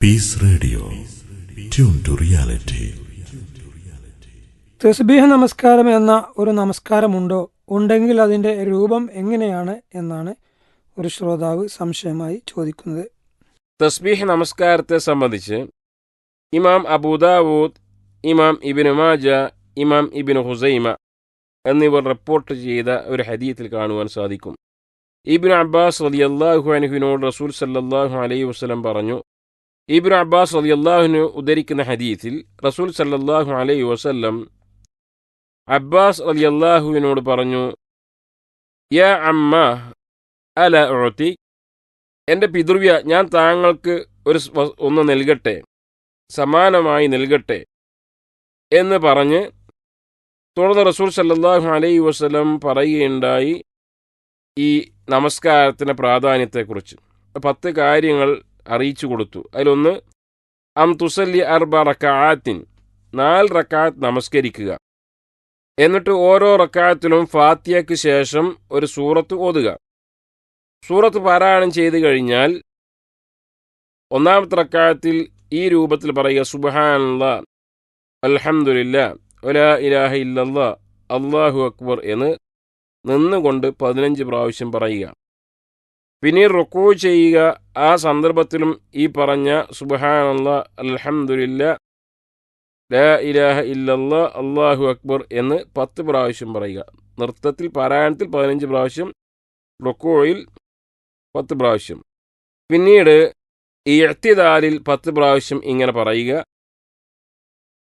Peace radio tune to reality തസ്ബീഹ് നമസ്കാരം എന്ന ഒരു നമസ്കാരമുണ്ടോ? ഉണ്ടെങ്കിൽ അതിന്റെ രൂപം എങ്ങനെയാണ് എന്നാണ് ഒരു ശ്രോതാവ് സംശയമായി ചോദിക്കുന്നത്. തസ്ബീഹ് നമസ്കാരത്തെ സംബന്ധിച്ച് ഇമാം അബൂദാവൂദ് ഇമാം ഇബിന് മാജ ഇമാം ഇബിന് ഹുസൈമ എന്നിവർ റിപ്പോർട്ട് ചെയ്ത ഒരു ഹരിയത്തിൽ കാണുവാൻ സാധിക്കും. ഇബിൻ അബ്ബാസ് റലിയല്ലാഹു അൻഹുവിനോട് റസൂൽ സല്ലാഹു അലൈഹി വസ്ലം പറഞ്ഞു ഇബിൻ അബ്ബാസ് റളിയല്ലാഹുവിന് ഉദ്ധരിക്കുന്ന ഹദീത്തിൽ റസൂൽ സല്ലാഹു അലൈ വസല്ലം അബ്ബാസ് അലിയല്ലാഹുവിനോട് പറഞ്ഞു യാ അമ്മ അല ഉഅതി എന്റെ പിതൃവ്യ ഞാൻ താങ്കൾക്ക് ഒരു ഒന്ന് നൽകട്ടെ സമാനമായി നൽകട്ടെ എന്ന് പറഞ്ഞ് തുടർന്ന് റസൂൽ സല്ലാഹു അലൈ വസ്ലം പറയുകയുണ്ടായി ഈ നമസ്കാരത്തിന്റെ പ്രാധാന്യത്തെക്കുറിച്ച്. പത്ത് കാര്യങ്ങൾ അറിയിച്ചു കൊടുത്തു. അതിലൊന്ന് അം തുസല്ലി അർബ റക്കാത്തിൻ നാല് റക്കാത്ത് നമസ്കരിക്കുക. എന്നിട്ട് ഓരോ റക്കാത്തിലും ഫാത്തിയയ്ക്ക് ശേഷം ഒരു സൂറത്ത് ഓതുക. സൂറത്ത് പാരായണം ചെയ്തു കഴിഞ്ഞാൽ ഒന്നാമത്തെ റക്കാത്തിൽ ഈ രൂപത്തിൽ പറയുക സുബഹാനുള്ള അലഹമുല്ല ഒലാ ഇലാഹ ഇല്ലല്ല അള്ളാഹു അക്ബർ എന്ന് നിന്നുകൊണ്ട് പതിനഞ്ച് പ്രാവശ്യം പറയുക. പിന്നീട് റുക്കൂ ചെയ്യുക. ആ സന്ദർഭത്തിലും ഈ പറഞ്ഞ സുബഹാനല്ല അലഹമുല്ല ലാ ഇലാഹ ഇല്ലല്ല അള്ളാഹു അക്ബർ എന്ന് പത്ത് പ്രാവശ്യം പറയുക. നൃത്തത്തിൽ പാരായണത്തിൽ പതിനഞ്ച് പ്രാവശ്യം റുക്കോയിൽ പത്ത് പ്രാവശ്യം. പിന്നീട് ഈ എത്തിദാലിൽ പത്ത് പ്രാവശ്യം ഇങ്ങനെ പറയുക.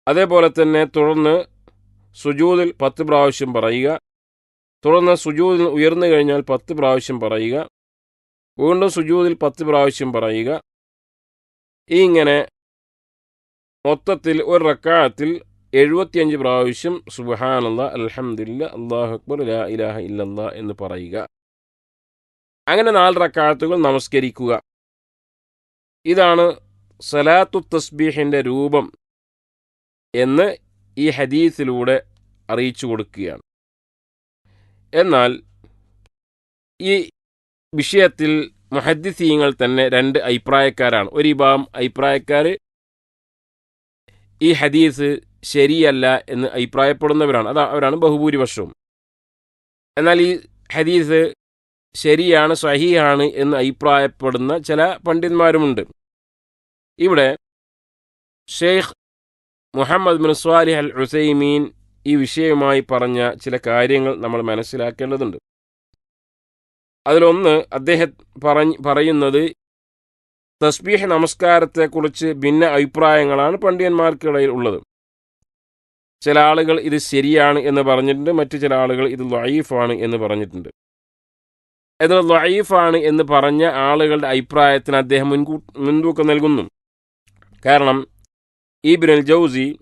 അതേപോലെ തന്നെ തുടർന്ന് സുജൂദിൽ പത്ത് പ്രാവശ്യം പറയുക. തുടർന്ന് സുജൂദിൽ ഉയർന്നു കഴിഞ്ഞാൽ പത്ത് പ്രാവശ്യം പറയുക. വീണ്ടും സുജൂതിൽ പത്ത് പ്രാവശ്യം പറയുക. ഇങ്ങനെ മൊത്തത്തിൽ ഒരു റക്കാത്തിൽ എഴുപത്തിയഞ്ച് പ്രാവശ്യം സുബഹാനല്ല അലഹമില്ല അള്ളാഹു അക്ബർ ലാ ഇലാഹ ഇല്ലല്ല എന്ന് പറയുക. അങ്ങനെ നാല് റക്കാത്തുകൾ നമസ്കരിക്കുക. ഇതാണ് സലാത്തു തസ്ബീഹിന്റെ രൂപം എന്ന് ഈ ഹദീസിലൂടെ അറിയിച്ചു കൊടുക്കുകയാണ്. എന്നാൽ ഈ വിഷയത്തിൽ മുഹദ്ദിസീങ്ങൾ തന്നെ രണ്ട് അഭിപ്രായക്കാരാണ്. ഒരു വിഭാഗം അഭിപ്രായക്കാർ ഈ ഹദീസ് ശരിയല്ല എന്ന് അഭിപ്രായപ്പെടുന്നവരാണ്. അതാ അവരാണ് ബഹുഭൂരിപക്ഷവും. എന്നാൽ ഈ ഹദീസ് ശരിയാണ് സഹിയാണ് എന്ന് അഭിപ്രായപ്പെടുന്ന ചില പണ്ഡിതന്മാരുമുണ്ട്. ഇവിടെ Sheikh Muhammad bin Salih al Uthaymeen ഈ വിഷയവുമായി പറഞ്ഞ ചില കാര്യങ്ങൾ നമ്മൾ മനസ്സിലാക്കേണ്ടതുണ്ട്. അതിലൊന്ന് അദ്ദേഹം പറഞ്ഞ് പറയുന്നത് തസ്ബീഹ് നമസ്കാരത്തെക്കുറിച്ച് ഭിന്ന അഭിപ്രായങ്ങളാണ് പണ്ഡിതന്മാർക്കിടയിൽ ഉള്ളത്. ചില ആളുകൾ ഇത് ശരിയാണ് എന്ന് പറഞ്ഞിട്ടുണ്ട് മറ്റു ചില ആളുകൾ ഇത് ലൈഫാണ് എന്ന് പറഞ്ഞിട്ടുണ്ട്. ഇത് ലൈഫാണ് എന്ന് പറഞ്ഞ ആളുകളുടെ അഭിപ്രായത്തിന് അദ്ദേഹം മുൻകൂ മുൻതൂക്കം നൽകുന്നു. കാരണം ഈബിൻ ജൗസി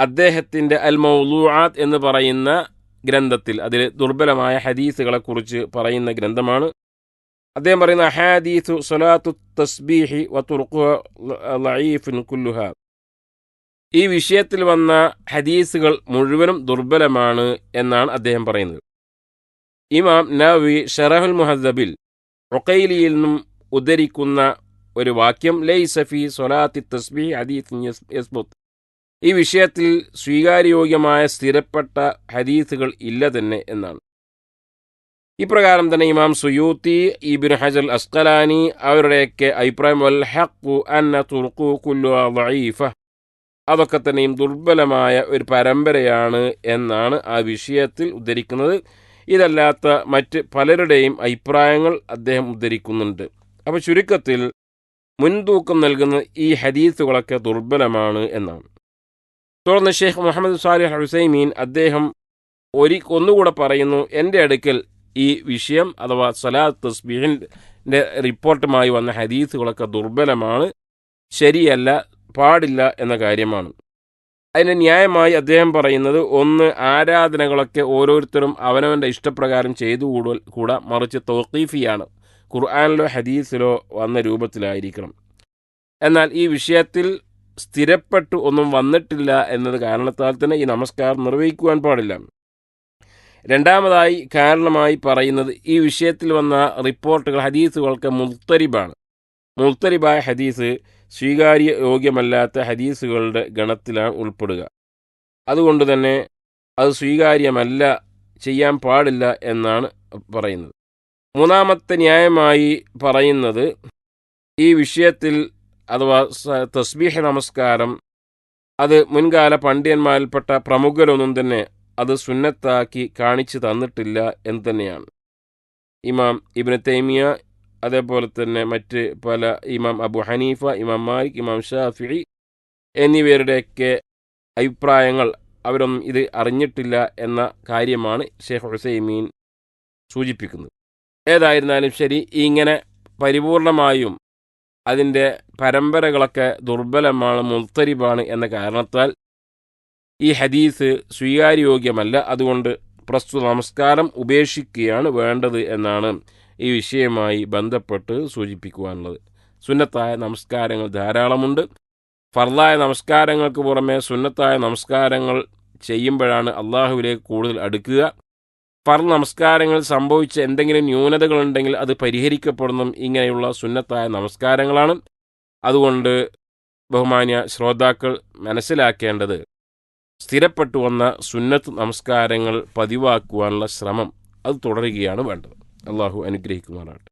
അദ്ദേഹത്തിന്റെ അൽ മൗലൂആത്ത് എന്ന് പറയുന്ന ഗ്രന്ഥത്തിൽ അതിൽ ദുർബലമായ ഹദീസുകളെക്കുറിച്ച് പറയുന്ന ഗ്രന്ഥമാണ്. അദ്ദേഹം പറയുന്ന ഹാദീസു സൊലാത്തു തസ്ബീഹി വത്തുറുഖു ലഈഫുൻ കുല്ലുഹ. ഈ വിഷയത്തിൽ വന്ന ഹദീസുകൾ മുഴുവനും ദുർബലമാണ് എന്നാണ് അദ്ദേഹം പറയുന്നത്. ഇമാം നവി ഷറഹുൽ മുഹദ്ദബിൽ റൊക്കൈലിയിൽ നിന്നും ഉദ്ധരിക്കുന്ന ഒരു വാക്യം ലൈ സഫി സൊലാത്തി തസ്ബി ഹദീസ് യസ്ബുത്ത്. ഈ വിഷയത്തിൽ സ്വീകാര്യോഗ്യമായ സ്ഥിരപ്പെട്ട ഹദീസുകൾ ഇല്ല തന്നെ എന്നാണ്. ഇപ്രകാരം തന്നെ ഇമാം സുയൂത്തി ഇബിൻ ഹജൽ അസ്കലാനി അവരുടെയൊക്കെ അഭിപ്രായം വൽ അന്ന തുർക്കു കുല്ലു വഈഫ. അതൊക്കെ തന്നെയും ദുർബലമായ ഒരു പരമ്പരയാണ് എന്നാണ് ആ വിഷയത്തിൽ ഉദ്ധരിക്കുന്നത്. ഇതല്ലാത്ത മറ്റ് പലരുടെയും അഭിപ്രായങ്ങൾ അദ്ദേഹം ഉദ്ധരിക്കുന്നുണ്ട്. അപ്പോൾ ചുരുക്കത്തിൽ മുൻതൂക്കം നൽകുന്ന ഈ ഹദീസുകളൊക്കെ ദുർബലമാണ് എന്നാണ്. തുടർന്ന് ഷെയ്ഖ് മുഹമ്മദ് സാലിഹ് ഹുസൈമീൻ അദ്ദേഹം ഒരു ഒന്നുകൂടെ പറയുന്നു എന്റെ അടുക്കൽ ഈ വിഷയം അഥവാ സലാത്ത് തസ്ബീഹിന്റെ റിപ്പോർട്ടുമായി വന്ന ഹദീസുകളൊക്കെ ദുർബലമാണ് ശരിയല്ല പാടില്ല എന്ന കാര്യമാണ്. അതിന് ന്യായമായി അദ്ദേഹം പറയുന്നത് ഒന്ന് ആരാധനകളൊക്കെ ഓരോരുത്തരും അവനവന്റെ ഇഷ്ടപ്രകാരം ചെയ്തു കൂടു കൂടാ മറിച്ച് തോക്കീഫിയാണ് ഖുർആാനിലോ ഹദീസിലോ വന്ന രൂപത്തിലായിരിക്കണം. എന്നാൽ ഈ വിഷയത്തിൽ സ്ഥിരപ്പെട്ടു ഒന്നും വന്നിട്ടില്ല എന്നത് കാരണത്താൽ തന്നെ ഈ നമസ്കാരം നിർവഹിക്കുവാൻ പാടില്ല. രണ്ടാമതായി കാരണമായി പറയുന്നത് ഈ വിഷയത്തിൽ വന്ന റിപ്പോർട്ടുകൾ ഹദീസുകൾക്ക് മുത്തരിബാണ്. മുത്തരിബായ ഹദീസ് സ്വീകാര്യ യോഗ്യമല്ലാത്ത ഹദീസുകളുടെ ഗണത്തിലാണ് ഉൾപ്പെടുക. അതുകൊണ്ട് തന്നെ അത് സ്വീകാര്യമല്ല ചെയ്യാൻ പാടില്ല എന്നാണ് പറയുന്നത്. മൂന്നാമത്തെ ന്യായമായി പറയുന്നത് ഈ വിഷയത്തിൽ അഥവാ തസ്ബീഹ നമസ്കാരം അത് മുൻകാല പണ്ഡിതന്മാരിൽപ്പെട്ട പ്രമുഖരൊന്നും തന്നെ അത് സുന്നത്താക്കി കാണിച്ചു തന്നിട്ടില്ല എന്ന് തന്നെയാണ്. ഇമാം ഇബിന് തൈമിയ അതേപോലെ തന്നെ മറ്റ് പല ഇമാം അബു ഹനീഫ ഇമാം മാലിക് ഇമാം ഷാഫി എന്നിവരുടെയൊക്കെ അഭിപ്രായങ്ങൾ അവരൊന്നും ഇത് അറിഞ്ഞിട്ടില്ല എന്ന കാര്യമാണ് ഷെയ്ഖ് ഹുസൈമീൻ സൂചിപ്പിക്കുന്നത്. ഏതായിരുന്നാലും ശരി ഇങ്ങനെ പരിപൂർണമായും അതിന്റെ പരമ്പരകളൊക്കെ ദുർബലമാണ് മുൽത്തരിബാണ് എന്ന കാരണത്താൽ ഈ ഹദീസ് സ്വീകാര്യോഗ്യമല്ല. അതുകൊണ്ട് പ്രസ്തുത നമസ്കാരം ഉപേക്ഷിക്കുകയാണ് വേണ്ടത് എന്നാണ് ഈ വിഷയമായി ബന്ധപ്പെട്ട് സൂചിപ്പിക്കുവാനുള്ളത്. സുന്നത്തായ നമസ്കാരങ്ങൾ ധാരാളമുണ്ട്. ഫർദായ നമസ്കാരങ്ങൾക്ക് പുറമെ സുന്നത്തായ നമസ്കാരങ്ങൾ ചെയ്യുമ്പോഴാണ് അള്ളാഹുവിലേക്ക് കൂടുതൽ അടുക്കുക. ഫർ നമസ്കാരങ്ങൾ സംഭവിച്ച എന്തെങ്കിലും ന്യൂനതകളുണ്ടെങ്കിൽ അത് പരിഹരിക്കപ്പെടുന്നതും ഇങ്ങനെയുള്ള സുന്നത്തായ നമസ്കാരങ്ങളാണ് അതുകൊണ്ട് ബഹുമാന്യ ശ്രോതാക്കൾ മനസ്സിലാക്കേണ്ടത് സ്ഥിരപ്പെട്ടു വന്ന സുന്നത്ത് നമസ്കാരങ്ങൾ പതിവാക്കുവാനുള്ള ശ്രമം അത് തുടരുകയാണ് വേണ്ടത്. അള്ളാഹു അനുഗ്രഹിക്കുമാറാട്ടെ